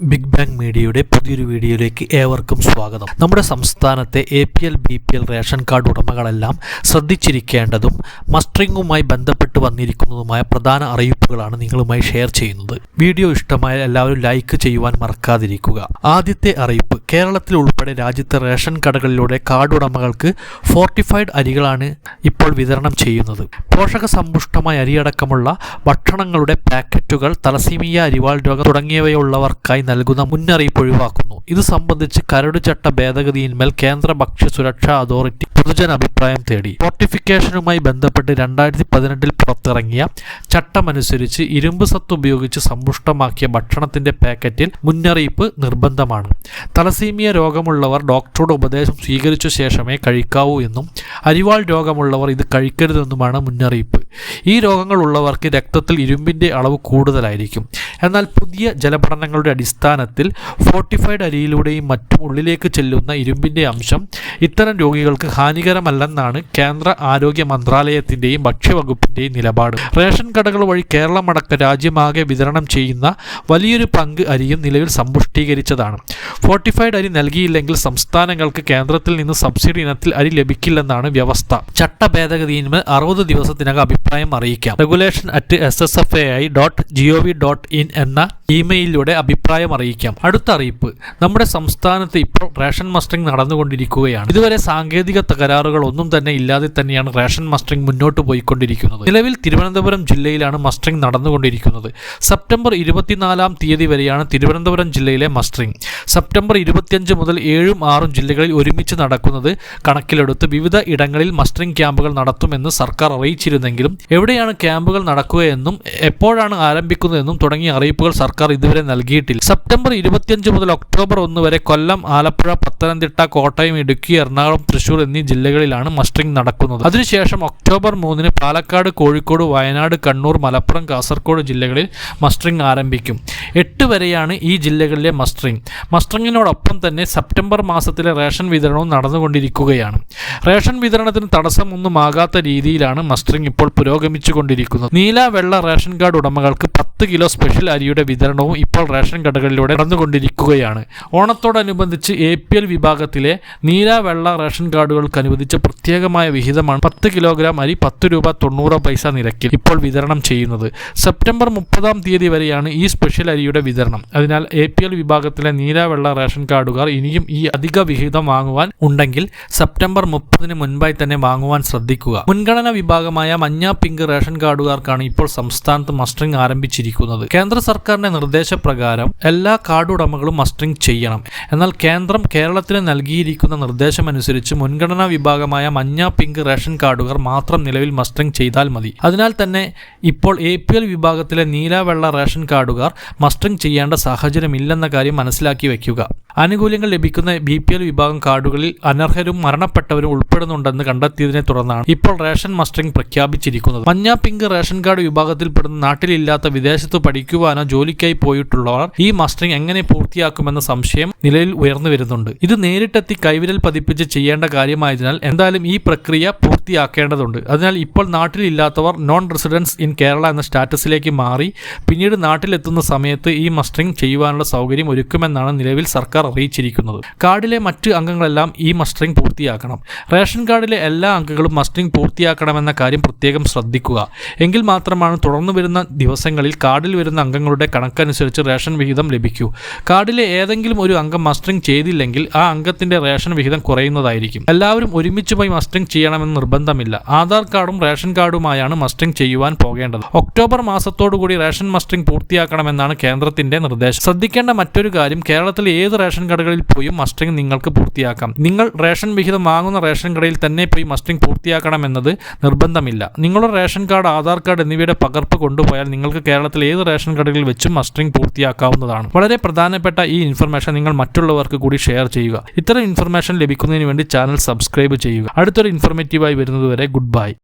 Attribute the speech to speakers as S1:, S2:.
S1: Big bang മീഡിയയുടെ പുതിയൊരു വീഡിയോയിലേക്ക് ഏവർക്കും സ്വാഗതം. നമ്മുടെ സംസ്ഥാനത്തെ A P L B P L ration card ഉടമകളെല്ലാം ശ്രദ്ധിച്ചിരിക്കേണ്ടതും മസ്റ്ററിങ്ങുമായി ബന്ധപ്പെട്ട് വന്നിരിക്കുന്നതുമായ പ്രധാന അറിയിപ്പുകളാണ് നിങ്ങളുമായി ഷെയർ ചെയ്യുന്നത്. വീഡിയോ ഇഷ്ടമായാൽ എല്ലാവരും ലൈക്ക് ചെയ്യുവാൻ മറക്കാതിരിക്കുക. ആദ്യത്തെ അറിയിപ്പ് കേരളത്തിൽ ഉൾപ്പെടെ രാജ്യത്തെ റേഷൻ കടകളിലൂടെ കാർഡ് ഉടമകൾക്ക് ഫോർട്ടിഫൈഡ് അരികളാണ് ഇപ്പോൾ വിതരണം ചെയ്യുന്നത്. പോഷക സമ്പുഷ്ടമായ അരിയടക്കമുള്ള ഭക്ഷണങ്ങളുടെ പാക്കറ്റുകൾ തലസീമിയ അരിവാൾ രോഗം തുടങ്ങിയവയുള്ളവർക്കായി നൽകുന്ന മുന്നറിയിപ്പ് ഒഴിവാക്കുന്നു. ഇത് സംബന്ധിച്ച് കരടുചട്ട ഭേദഗതിയിന്മേൽ കേന്ദ്ര ഭക്ഷ്യ സുരക്ഷാ അതോറിറ്റി പൊതുജന അഭിപ്രായം തേടി. ഫോർട്ടിഫിക്കേഷനുമായി ബന്ധപ്പെട്ട് രണ്ടായിരത്തി പതിനെട്ടിൽ പുറത്തിറങ്ങിയ ചട്ടമനുസരിച്ച് ഇരുമ്പ് സത്ത് ഉപയോഗിച്ച് സമ്പുഷ്ടമാക്കിയ ഭക്ഷണത്തിന്റെ പാക്കറ്റിൽ മുന്നറിയിപ്പ് നിർബന്ധമാണ്. തലസീമിയ രോഗമുള്ളവർ ഡോക്ടറുടെ ഉപദേശം സ്വീകരിച്ച ശേഷമേ കഴിക്കാവൂ എന്നും അരിവാൾ രോഗമുള്ളവർ ഇത് കഴിക്കരുതെന്നുമാണ് മുന്നറിയിപ്പ്. ഈ രോഗങ്ങൾ ഉള്ളവർക്ക് രക്തത്തിൽ ഇരുമ്പിന്റെ അളവ് കൂടുതലായിരിക്കും. എന്നാൽ പുതിയ ജലപഠനങ്ങളുടെ അടിസ്ഥാനത്തിൽ ഫോർട്ടിഫൈഡ് അരിയിലൂടെയും മറ്റും ഉള്ളിലേക്ക് ചെല്ലുന്ന ഇരുമ്പിന്റെ അംശം ഇത്തരം രോഗികൾക്ക് ഹാനികരമല്ലെന്നാണ് കേന്ദ്ര ആരോഗ്യ മന്ത്രാലയത്തിന്റെയും ഭക്ഷ്യവകുപ്പിന്റെയും നിലപാട്. റേഷൻ കടകൾ വഴി കേരളമടക്കം രാജ്യമാകെ വിതരണം ചെയ്യുന്ന വലിയൊരു പങ്ക് അരിയും നിലവിൽ സമ്പുഷ്ടീകരിച്ചതാണ്. ഫോർട്ടിഫൈഡ് അരി നൽകിയില്ലെങ്കിൽ സംസ്ഥാനങ്ങൾക്ക് കേന്ദ്രത്തിൽ നിന്ന് സബ്സിഡി ഇനത്തിൽ അരി ലഭിക്കില്ലെന്നാണ് വ്യവസ്ഥ. ചട്ട ഭേദഗതിയിന്മേൽ അറുപത് ദിവസത്തിനകം അഭിപ്രായം അറിയിക്കാം. Regulation at S S F A I dot G O V dot in എന്ന ഇമെയിലിലൂടെ അഭിപ്രായം അറിയിക്കാം. അടുത്ത അറിയിപ്പ്. നമ്മുടെ സംസ്ഥാനത്ത് ഇപ്പോൾ റേഷൻ മസ്റ്ററിംഗ് നടന്നുകൊണ്ടിരിക്കുകയാണ്. ഇതുവരെ സാങ്കേതിക തകരാറുകൾ ഒന്നും തന്നെ ഇല്ലാതെ തന്നെയാണ് റേഷൻ മസ്റ്ററിംഗ് മുന്നോട്ട് പോയിക്കൊണ്ടിരിക്കുന്നത്. നിലവിൽ തിരുവനന്തപുരം ജില്ലയിലാണ് മസ്റ്ററിംഗ് നടന്നുകൊണ്ടിരിക്കുന്നത്. സെപ്റ്റംബർ ഇരുപത്തിനാലാം തീയതി വരെയാണ് തിരുവനന്തപുരം ജില്ലയിലെ മസ്റ്ററിംഗ്. സെപ്റ്റംബർ ഇരുപത്തിയഞ്ച് മുതൽ ഏഴും ആറും ജില്ലകളിൽ ഒരുമിച്ച് നടക്കുന്നത് കണക്കിലെടുത്ത് വിവിധ ഇടങ്ങളിൽ മസ്റ്ററിംഗ് ക്യാമ്പുകൾ നടത്തുമെന്ന് സർക്കാർ അറിയിച്ചിരുന്നെങ്കിലും എവിടെയാണ് ക്യാമ്പുകൾ നടക്കുകയെന്നും എപ്പോഴാണ് ആരംഭിക്കുന്നതെന്നും തുടങ്ങിയ അറിയിപ്പുകൾ സർക്കാർ ഇതുവരെ നൽകിയിട്ടില്ല. സെപ്റ്റംബർ ഇരുപത്തിയഞ്ച് മുതൽ ഒക്ടോബർ ഒന്ന് വരെ കൊല്ലം ആലപ്പുഴ പത്തനംതിട്ട കോട്ടയം ഇടുക്കി എറണാകുളം തൃശൂർ എന്നീ ജില്ലകളിലാണ് മസ്റ്ററിംഗ് നടക്കുന്നത്. അതിനുശേഷം ഒക്ടോബർ മൂന്നിന് പാലക്കാട് കോഴിക്കോട് വയനാട് കണ്ണൂർ മലപ്പുറം കാസർഗോഡ് ജില്ലകളിൽ മസ്റ്ററിംഗ് ആരംഭിക്കും. എട്ട് വരെയാണ് ഈ ജില്ലകളിലെ മസ്റ്ററിംഗ്. മസ്റ്ററിങ്ങിനോടൊപ്പം തന്നെ സെപ്റ്റംബർ മാസത്തിലെ റേഷൻ വിതരണവും നടന്നുകൊണ്ടിരിക്കുകയാണ്. റേഷൻ വിതരണത്തിന് തടസ്സമൊന്നുമാകാത്ത രീതിയിലാണ് മസ്റ്ററിംഗ് ഇപ്പോൾ പുരോഗമിച്ചുകൊണ്ടിരിക്കുന്നത്. നീല വെള്ള റേഷൻ കാർഡ് ഉടമകൾക്ക് പത്ത് കിലോ സ്പെഷ്യൽ അരിയുടെ വിതരണവും ഇപ്പോൾ റേഷൻ കടകളിലൂടെ നടന്നുകൊണ്ടിരിക്കുകയാണ്. ഓണത്തോടനുബന്ധിച്ച് എ പി എൽ വിഭാഗത്തിലെ നീല വെള്ള റേഷൻ കാർഡുകൾക്ക് അനുവദിച്ച പ്രത്യേകമായ വിഹിതമാണ് പത്ത് കിലോഗ്രാം അരി പത്ത് രൂപ തൊണ്ണൂറ് പൈസ നിരക്കിൽ ഇപ്പോൾ വിതരണം ചെയ്യുന്നത്. സെപ്റ്റംബർ മുപ്പതാം തീയതി വരെയാണ് ഈ സ്പെഷ്യൽ അരിയുടെ വിതരണം. അതിനാൽ എ പി എൽ വിഭാഗത്തിലെ നീരാവെള്ള റേഷൻ കാർഡുകാർ ഇനിയും ഈ അധിക വിഹിതം വാങ്ങുവാൻ ഉണ്ടെങ്കിൽ സെപ്റ്റംബർ മുപ്പതിന് മുൻപായി തന്നെ വാങ്ങുവാൻ ശ്രദ്ധിക്കുക. മുൻഗണന വിഭാഗമായ മഞ്ഞ പിങ്ക് റേഷൻ കാർഡുകാർക്കാണ് ഇപ്പോൾ സംസ്ഥാനത്ത് മസ്റ്ററിംഗ് ആരംഭിച്ചിരിക്കുന്നത്. കേന്ദ്ര സർക്കാരിന്റെ നിർദ്ദേശപ്രകാരം എല്ലാ കാർഡ് ഉടമകളും മസ്റ്ററിംഗ് ചെയ്യണം. എന്നാൽ കേന്ദ്രം കേരളത്തിന് നൽകിയിരിക്കുന്ന നിർദ്ദേശമനുസരിച്ച് മുൻഗണനാ വിഭാഗമായ മഞ്ഞ പിങ്ക് റേഷൻ കാർഡുകൾ മാത്രം നിലവിൽ മസ്റ്ററിംഗ് ചെയ്താൽ മതി. അതിനാൽ തന്നെ ഇപ്പോൾ എ പി എൽ വിഭാഗത്തിലെ നീല വെള്ള റേഷൻ കാർഡുകാർ മസ്റ്ററിംഗ് ചെയ്യേണ്ട സാഹചര്യമില്ലെന്ന കാര്യം മനസ്സിലാക്കി വയ്ക്കുക. ആനുകൂല്യങ്ങൾ ലഭിക്കുന്ന ബി പി എൽ വിഭാഗം കാർഡുകളിൽ അനർഹരും മരണപ്പെട്ടവരും ഉൾപ്പെടുന്നുണ്ടെന്ന് കണ്ടെത്തിയതിനെ തുടർന്നാണ് ഇപ്പോൾ റേഷൻ മസ്റ്ററിംഗ് പ്രഖ്യാപിച്ചിരിക്കുന്നത്. മഞ്ഞ പിങ്ക് റേഷൻ കാർഡ് വിഭാഗത്തിൽപ്പെടുന്ന നാട്ടിലില്ലാത്ത വിദേശത്ത് പഠിക്കുവാനോ ജോലിക്കായി പോയിട്ടുള്ളവർ ഈ മസ്റ്ററിംഗ് എങ്ങനെ പൂർത്തിയാക്കുമെന്ന സംശയം നിലയിൽ ഉയർന്നു വരുന്നുണ്ട്. ഇത് നേരിട്ടെത്തി കൈവിരൽ പതിപ്പിച്ച് ചെയ്യേണ്ട കാര്യമായതിനാൽ എന്തായാലും ഈ പ്രക്രിയ പൂർത്തിയാക്കേണ്ടതുണ്ട്. അതിനാൽ ഇപ്പോൾ നാട്ടിലില്ലാത്തവർ നോൺ റെസിഡൻസ് ഇൻ കേരള എന്ന സ്റ്റാറ്റസിലേക്ക് മാറി പിന്നീട് നാട്ടിലെത്തുന്ന സമയത്ത് ഈ മസ്റ്ററിംഗ് ചെയ്യുവാനുള്ള സൗകര്യം ഒരുക്കുമെന്നാണ് നിലവിൽ സർക്കാർ അറിയിച്ചിരിക്കുന്നത്. കാർഡിലെ മറ്റ് അംഗങ്ങളെല്ലാം ഈ മസ്റ്ററിംഗ് പൂർത്തിയാക്കണം. റേഷൻ കാർഡിലെ എല്ലാ അംഗങ്ങളും മസ്റ്ററിംഗ് പൂർത്തിയാക്കണമെന്ന കാര്യം പ്രത്യേകം ശ്രദ്ധിക്കുക. എങ്കിൽ മാത്രമാണ് തുടർന്നു വരുന്ന ദിവസങ്ങളിൽ കാർഡിൽ വരുന്ന അംഗങ്ങളുടെ കണക്കനുസരിച്ച് റേഷൻ വിഹിതം ലഭിക്കൂ. കാർഡിലെ ഏതെങ്കിലും ഒരു അംഗം മസ്റ്ററിംഗ് ചെയ്തില്ലെങ്കിൽ ആ അംഗത്തിന്റെ റേഷൻ വിഹിതം കുറയുന്നതായിരിക്കും. എല്ലാവരും ഒരുമിച്ച് പോയി മസ്റ്ററിംഗ് ചെയ്യണമെന്ന് നിർബന്ധമില്ല. ആധാർ കാർഡും റേഷൻ കാർഡുമായാണ് മസ്റ്ററിംഗ് ചെയ്യുവാൻ പോകേണ്ടത്. ഒക്ടോബർ മാസത്തോടുകൂടി റേഷൻ മസ്റ്ററിംഗ് പൂർത്തിയാക്കണമെന്നാണ് കേന്ദ്രത്തിന്റെ നിർദ്ദേശം. ശ്രദ്ധിക്കേണ്ട മറ്റൊരു കാര്യം കേരളത്തിലെ ഏത് റേഷൻ കടകളിൽ പോയും മസ്റ്ററിംഗ് നിങ്ങൾക്ക് പൂർത്തിയാക്കാം. നിങ്ങൾ റേഷൻ വിഹിതം വാങ്ങുന്ന റേഷൻ കടയിൽ തന്നെ പോയി മസ്റ്ററിംഗ് പൂർത്തിയാക്കണമെന്നത് നിർബന്ധമില്ല. നിങ്ങളുടെ റേഷൻ കാർഡ് ആധാർ കാർഡ് എന്നിവയുടെ പകർപ്പ് കൊണ്ടുപോയാൽ നിങ്ങൾക്ക് കേരളത്തിലെ ഏത് റേഷൻ കടകളിൽ വെച്ചും മസ്റ്ററിംഗ് പൂർത്തിയാക്കാവുന്നതാണ്. വളരെ പ്രധാനപ്പെട്ട ഈ ഇൻഫർമേഷൻ നിങ്ങൾ മറ്റുള്ളവർക്ക് കൂടി ഷെയർ ചെയ്യുക. ഇത്തരം ഇൻഫർമേഷൻ ലഭിക്കുന്നതിന് വേണ്ടി ചാനൽ സബ്സ്ക്രൈബ് ചെയ്യുക. അടുത്തൊരു ഇൻഫർമേറ്റീവായി വരുന്നതുവരെ ഗുഡ് ബൈ.